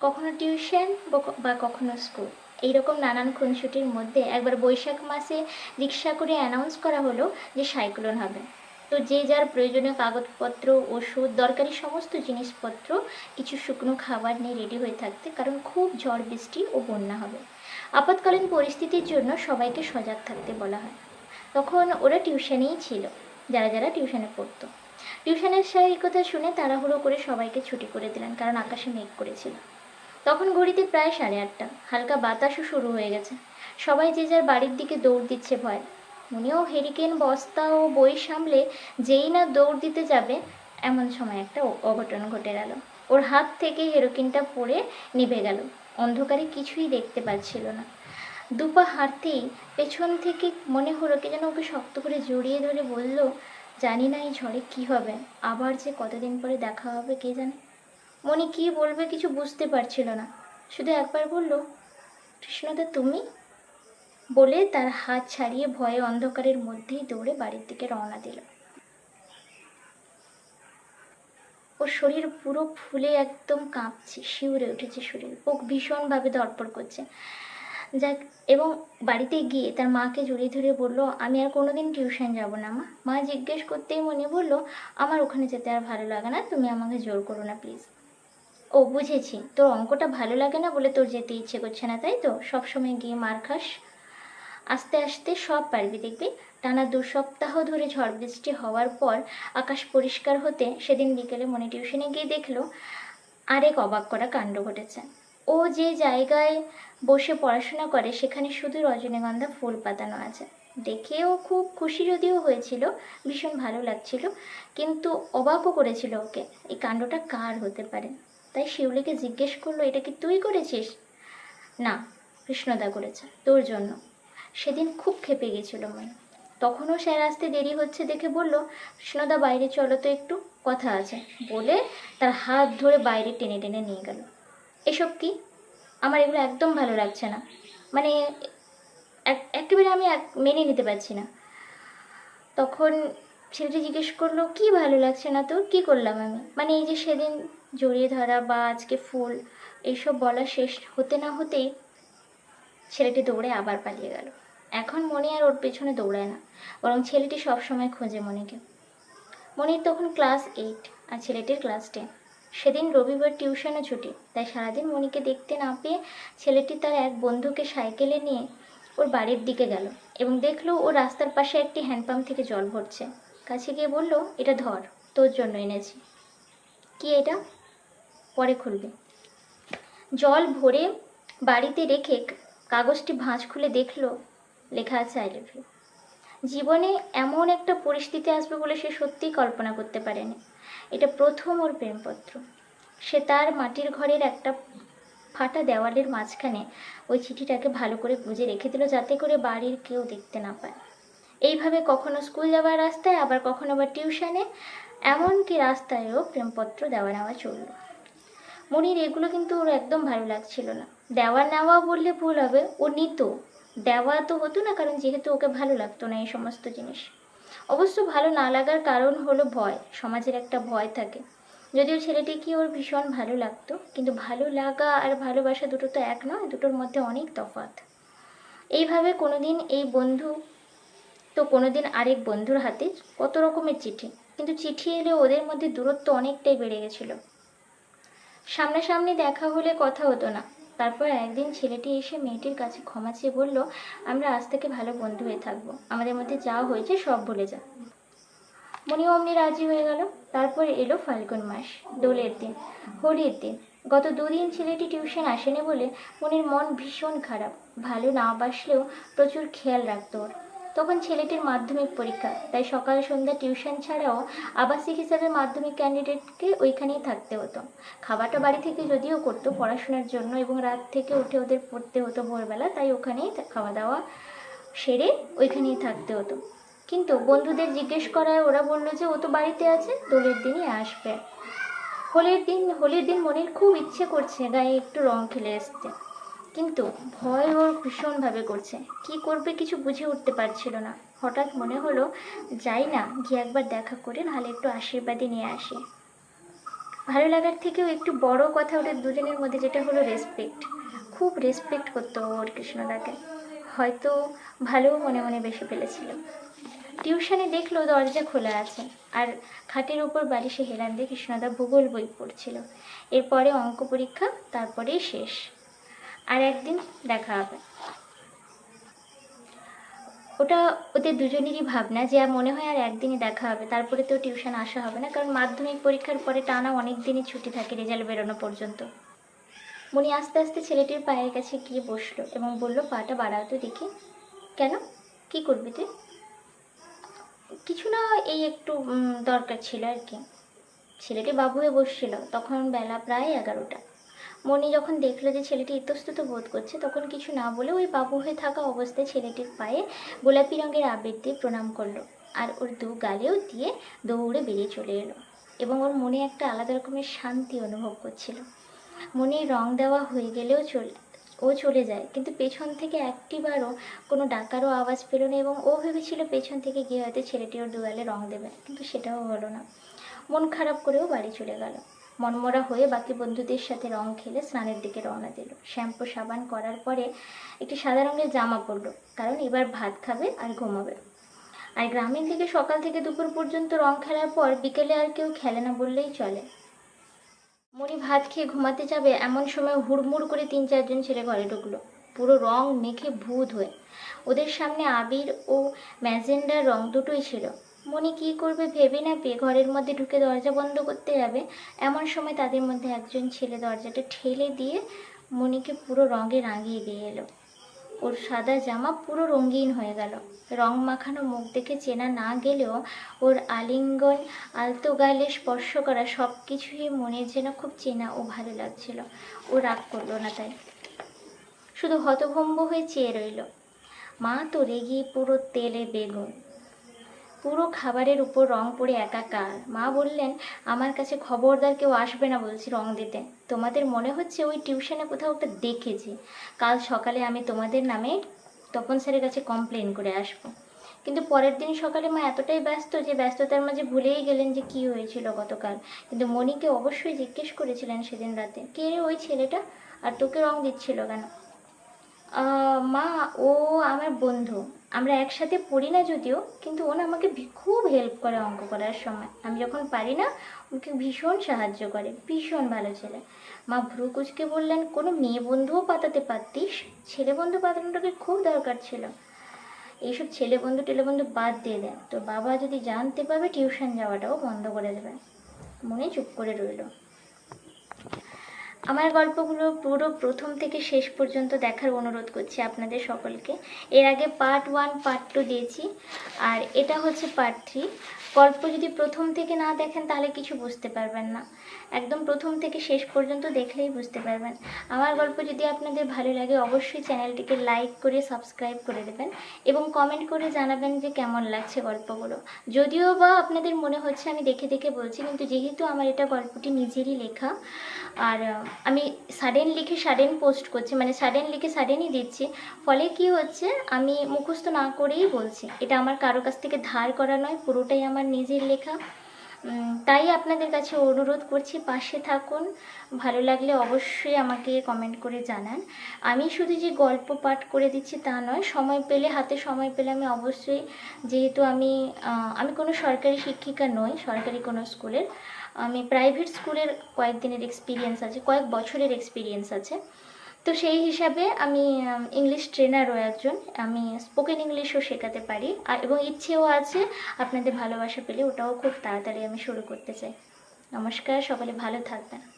কখনো টিউশন বা কখনো স্কুল। এইরকম নানান খুনসুটির মধ্যে একবার বৈশাখ মাসে রিক্সা করে অ্যানাউন্স করা হলো যে সাইক্লোন হবে। তো যে যার প্রয়োজনীয় কাগজপত্র, ওষুধ, দরকারি সমস্ত জিনিসপত্র, কিছু শুকনো খাবার নিয়ে রেডি হয়ে থাকতে কারণ খুব ঝড়, বৃষ্টি ও বন্যা হবে। আপাতকালীন পরিস্থিতির জন্য সবাইকে সজাগ থাকতে বলা হয়। তখন ওরা টিউশনেই ছিল, যারা যারা টিউশনে পড়তো। টিউশনের সেই কথা শুনে তাড়াহুড়ো করে সবাইকে ছুটি করে দিলেন, কারণ আকাশে মেঘ করেছিল। তখন ঘড়িতে প্রায় সাড়ে আটটা। হালকা বাতাসও শুরু হয়ে গেছে। সবাই যে যার বাড়ির দিকে দৌড় দিচ্ছে ভয়। উনিও হেরিকেন বস্তা ও বই সামলে যেই না দৌড় দিতে যাবে, এমন সময় একটা অঘটন ঘটে গেল। ওর হাত থেকে হেরোকিনটা পড়ে নিভে গেল। অন্ধকারে কিছুই দেখতে পাচ্ছিল না। দুপা হাঁটতেই পেছন থেকে মনে হলো কে যেন ওকে শক্ত করে জড়িয়ে ধরে বলল, জানি না এই ঝড়ে কী হবে। আবার যে কতদিন পরে দেখা হবে, কে জানে? মনি কী বলবে কিছু বুঝতে পারছিল না। শুধু একবার বলল, কৃষ্ণদা, তুমি? বলে তার হাত ছাড়িয়ে ভয়ে অন্ধকারের মধ্যেই দৌড়ে বাড়ির দিকে রওনা দিল। ওর শরীর পুরো ফুলে একদম কাঁপছে, শিউরে উঠেছে শরীর। বুক ভীষণভাবে ধরপড় করছে। যাক, এবং বাড়িতে গিয়ে তার মাকে জড়িয়ে ধরে বলল, আমি আর কোনোদিন টিউশন যাব না, মা। মা জিজ্ঞেস করতেই মনে বলল, আমার ওখানে যেতে আর ভালো লাগে না, তুমি আমাকে জোর করো না, প্লিজ। ও, বুঝেছি। তোর অঙ্কটা ভালো লাগে না বলে তোর যেতে ইচ্ছে করছে না, তাই তো? সবসময় গিয়ে মার খাস। আস্তে আস্তে সব পারবি, দেখবি? টানা দু সপ্তাহ ধরে ঝড় বৃষ্টি হওয়ার পর আকাশ পরিষ্কার হতে সেদিন বিকেলে মনে টিউশনে গিয়ে দেখল, আরেক অবাক করা কাণ্ড ঘটেছে। ও যে জায়গায় বসে পড়াশোনা করে, সেখানে শুধু রজনীগন্ধা ফুল পাতানো আছে। দেখেও খুব খুশি যদিও হয়েছিল, ভীষণ ভালো লাগছিল, কিন্তু অবাকও করেছিল ওকে। এই কাণ্ডটা কার হতে পারে? তাই শিউলিকে জিজ্ঞেস করল, এটা কি তুই করেছিস? না, কৃষ্ণদা করেছে, তোর জন্য। সেদিন খুব ক্ষেপে গেছিল মনে। তখনও স্যার আসতে দেরি হচ্ছে দেখে বলল, কৃষ্ণদা, বাইরে চলো তো একটু, কথা আছে। বলে তার হাত ধরে বাইরে টেনে টেনে নিয়ে গেল। এসব কি? আমার এগুলো একদম ভালো লাগছে না। মানে এক- একেবারে আমি মেনে নিতে পারছি না। তখন ছেলেটি জিজ্ঞেস করল, কি ভালো লাগছে না তোর? কি করলাম আমি? মানে এই যে সেদিন জড়িয়ে ধরা বা আজকে ফুল এইসব বলা শেষ হতে না হতেই ছেলেটি দৌড়ে আবার পালিয়ে গেল। এখন মনি আর ওর পেছনে দৌড়ায় না, বরং ছেলেটি সবসময় খোঁজে মনিকে মনির তখন ক্লাস এইট আর ছেলেটির ক্লাস টেন। সেদিন রবিবার টিউশনও ছুটি, তাই সারাদিন মনিকে দেখতে না পেয়ে ছেলেটি তার এক বন্ধুকে সাইকেলে নিয়ে ওর বাড়ির দিকে গেল এবং দেখল ও রাস্তার পাশে একটি হ্যান্ডপাম্প থেকে জল ভরছে। কাছে গিয়ে বলল, এটা ধর, তোর জন্য এনেছি। কি এটা? পরে জল ভরে বাড়িতে রেখে কাগজটি ভাঁজ খুলে দেখল, লেখা আছে আই লাভ ইউ জীবনে এমন একটা পরিস্থিতি আসবে বলে সে সত্যিই কল্পনা করতে পারেনি। এটা প্রথম ওর প্রেমপত্র। সে তার মাটির ঘরের একটা ফাটা দেওয়ালের মাঝখানে ওই চিঠিটাকে ভালো করে গুজে রেখে দিল যাতে করে বাড়ির কেউ দেখতে না পায়। এইভাবে কখনো স্কুল যাওয়ার রাস্তায়, আবার কখনো আবার টিউশনে, এমনকি রাস্তায়ও প্রেমপত্র দেওয়া নেওয়া চলল। মনির, এগুলো কিন্তু ওর একদম ভালো লাগছিল না। দেওয়া নেওয়া বললে ভুল হবে। ও নিত। দেওয়া তো হতো না, কারণ যেহেতু ওকে ভালো লাগতো না এই সমস্ত জিনিস। অবশ্য ভালো না লাগার কারণ হলো ভয়। সমাজের একটা ভয় থাকে। যদিও ছেলেটিকে ওর ভীষণ ভালো লাগতো, কিন্তু ভালো লাগা আর ভালোবাসা দুটো তো এক নয়, দুটোর মধ্যে অনেক তফাৎ। এইভাবে কোনোদিন এই বন্ধু, তো কোনোদিন আরেক বন্ধুর হাতে কত রকমের চিঠি। কিন্তু চিঠি এলে ওদের মধ্যে দূরত্ব অনেকটাই বেড়ে গেছিল। সামনাসামনি দেখা হলে কথা হতো না। তারপর একদিন ছেলেটি এসে মেয়েটির কাছে ক্ষমা চেয়ে বলল, আমরা আজ থেকে ভালো বন্ধু হয়ে থাকব। আমাদের মধ্যে যা হয়েছে সব ভুলে যা। মনিও অমনি রাজি হয়ে গেল। তারপর এলো ফাল্গুন মাস, দোলের দিন, হোলির দিন। গত দুদিন ছেলেটি টিউশন আসেনি বলে মনির মন ভীষণ খারাপ। ভালো না বাসলেও প্রচুর খেয়াল রাখতো ওর। তখন ছেলেটির মাধ্যমিক পরীক্ষা। তাই সকাল সন্ধ্যা টিউশন ছাড়াও আবাসিক হিসাবে মাধ্যমিক ক্যান্ডিডেটকে ওইখানেই থাকতে হতো। খাবারটা বাড়ি থেকে যদিও করতো পড়াশোনার জন্য এবং রাত থেকে উঠে ওদের পড়তে হতো ভোরবেলা, তাই ওখানেই খাওয়া দাওয়া সেরে ওইখানেই থাকতে হতো। কিন্তু বন্ধুদের জিজ্ঞেস করায় ওরা বলল যে, ও তো বাড়িতে আছে, দোলের দিনই আসবে। হোলির দিন হোলির দিন মনির খুব ইচ্ছে করছে গায়ে একটু রং খেলে আসতে কিন্তু ভয় ওর ভীষণভাবে করছে। কি করবে কিছু বুঝে উঠতে পারছিল না। হঠাৎ মনে হলো, যাই না, গিয়ে একবার দেখা করে নাহলে একটু আশীর্বাদই নিয়ে আসি। ভালো লাগার থেকেও একটু বড় কথা ওদের দুজনের মধ্যে যেটা হলো রেসপেক্ট খুব রেসপেক্ট করতো ওর কৃষ্ণদাকে। হয়তো ভালোও মনে মনে বেশি ফেলেছিল। টিউশনে দেখল দরজা খোলা আছে আর খাটের উপর বালিশে হেলান দিয়ে কৃষ্ণদা ভূগোল বই পড়ছিল। এরপরে অঙ্ক পরীক্ষা, তারপরেই শেষ। আর একদিন দেখা হবে। ওটা ওদের দুজনেরই ভাবনা যে মনে হয় আর একদিনই দেখা হবে। তারপরে তো টিউশন আসা হবে না, কারণ মাধ্যমিক পরীক্ষার পরে টানা অনেক দিনই ছুটি থাকে রেজাল্ট বেরোনো পর্যন্ত। মনি আস্তে আস্তে ছেলেটির পায়ের কাছে গিয়ে বসল এবং বলল, পাটা বাড়াও তো দেখি। কেন? কি করবি তুই? কিছু না, এই একটু দরকার ছিল আর কি। ছেলেটি বাবু হয়ে বসছিল, তখন বেলা প্রায় এগারোটা। মনি যখন দেখল যে ছেলেটি ইতস্তত বোধ করছে, তখন কিছু না বলে ওই বাবু হয়ে থাকা অবস্থায় ছেলেটির পায়ে গোলাপি রঙের আবির দিয়ে প্রণাম করল আর ওর দু গালেও দিয়ে দৌড়ে বেরিয়ে চলে এলো এবং ওর মনে একটা আলাদা রকমের শান্তি অনুভব করছিল। মনে রং দেওয়া হয়ে গেলেও চলে, ও চলে যায়, কিন্তু পেছন থেকে একটিবারও কোনো ডাকারও আওয়াজ পেল না এবং ও ভেবেছিল পেছন থেকে গিয়ে হয়তো ছেলেটি ওর দুয়ালে রং দেবে, কিন্তু সেটাও হলো না। মন খারাপ করেও বাড়ি চলে গেল। মনমরা হয়ে বাকি বন্ধুদের সাথে রং খেলে স্নানের দিকে রওনা দিল। শ্যাম্পু সাবান করার পরে একটি সাদা রঙের জামা পরলো, কারণ এবার ভাত খাবে আর ঘুমাবে। আর গ্রামের দিকে সকাল থেকে দুপুর পর্যন্ত রং খেলার পর বিকেলে আর কেউ খেলে না বললেই চলে। মনি ভাত খেয়ে ঘুমাতে যাবে এমন সময় হুড়মুড় করে তিন চারজন ছেলে ঘরে ঢুকলো। পুরো রং মেখে ভূত হয়ে। ওদের সামনে আবির ও ম্যাজেন্ডার রং দুটোই ছিল। মনি কী করবে ভেবে না পেয়ে ঘরের মধ্যে ঢুকে দরজা বন্ধ করতে যাবে। এমন সময় তাদের মধ্যে একজন ছেলে দরজাটা ঠেলে দিয়ে মনিকে পুরো রঙে রাঙিয়ে দিয়ে এলো। ওর সাদা জামা পুরো রঙিন হয়ে গেল। রং মাখানো মুখ দেখে চেনা না গেলেও ওর আলিঙ্গন, আলতো গালে স্পর্শ করা সব কিছুই মনের যেন খুব চেনা ও ভালো লাগছিল। ও রাগ করল না তাই। শুধু হতভম্ব হয়ে চেয়ে রইল। মা তো রেগে পুরো তেলে বেগুন। পুরো খাবারের উপর রং পড়ে একাকার। মা বললেন, আমার কাছে খবরদার কেউ আসবে না, বলছি রং দিতে। তোমাদের মনে হচ্ছে ওই টিউশনে কোথাও একটা দেখেছি। কাল সকালে আমি তোমাদের নামে তপন স্যারের কাছে কমপ্লেন করে আসব। কিন্তু পরের দিন সকালে মা এতটাই ব্যস্ত যে ব্যস্ততার মাঝে ভুলেই গেলেন যে কি হয়েছিল গতকাল। কিন্তু মণিকে অবশ্যই জিজ্ঞেস করেছিলেন সেদিন রাতে, কে রে ওই ছেলেটা? আর তোকে রং দিচ্ছিল কেন? মা, ও আমার বন্ধু। আমরা একসাথে পড়ি না যদিও, কিন্তু ও না আমাকে খুব হেল্প করে অঙ্ক করার সময়। আমি যখন পারি না, ওকে ভীষণ সাহায্য করে, ভীষণ ভালো ছেলে। মা ভ্রু কুচকে বললেন, কোনো মেয়ে বন্ধুও পাতাতে পারতিস? ছেলে বন্ধু পাতানোটাকে খুব দরকার ছিল। এইসব ছেলে বন্ধু, টেলে বন্ধু বাদ দিয়ে দেন তোর বাবা যদি জানতে পাবে টিউশন যাওয়াটাও বন্ধ করে দেবে। মনে চুপ করে রইল। আমার গল্পগুলো পুরো প্রথম থেকে শেষ পর্যন্ত দেখার অনুরোধ করছি আপনাদের সকলকে। এর আগে পার্ট ওয়ান পার্ট টু দিয়েছি। আর এটা হচ্ছে পার্ট থ্রি গল্প যদি প্রথম থেকে না দেখেন, তাহলে কিছু বুঝতে পারবেন না। একদম প্রথম থেকে শেষ পর্যন্ত দেখলেই বুঝতে পারবেন। আমার গল্প যদি আপনাদের ভালো লাগে, অবশ্যই চ্যানেলটিকে লাইক করে, সাবস্ক্রাইব করে দেবেন এবং কমেন্ট করে জানাবেন যে কেমন লাগছে গল্পগুলো। যদিও বা আপনাদের মনে হচ্ছে আমি দেখে দেখে বলছি, কিন্তু যেহেতু আমার এটা গল্পটি নিজেরই লেখা, আর আমি সাডেন লিখে সাডেন পোস্ট করছি মানে সাডেন লিখে সাডেনই দিচ্ছি, ফলে কি হচ্ছে, আমি মুখস্থ না করেই বলছি। এটা আমার কারও কাছ থেকে ধার করা নয়, পুরোটাই আমার নিজের লেখা। তাই আপনাদের কাছে অনুরোধ করছি, পাশে থাকুন। ভালো লাগলে অবশ্যই আমাকে কমেন্ট করে জানান। আমি শুধু যে গল্প পাঠ করে দিচ্ছি তা নয়, সময় পেলে, হাতে সময় পেলে আমি অবশ্যই যেহেতু আমি আমি কোনো সরকারি শিক্ষিকা নই, সরকারি কোনো স্কুলের। আমি প্রাইভেট স্কুলের কয়েকদিনের এক্সপিরিয়েন্স আছে, কয়েক বছরের এক্সপিরিয়েন্স আছে। তো সেই হিসাবে আমি ইংলিশ ট্রেনারও একজন। আমি স্পোকেন ইংলিশও শেখাতে পারি। এবং ইচ্ছেও আছে আপনাদের ভালোবাসা পেলে ওটাও খুব তাড়াতাড়ি আমি শুরু করতে চাই। নমস্কার, সকলে ভালো থাকবেন।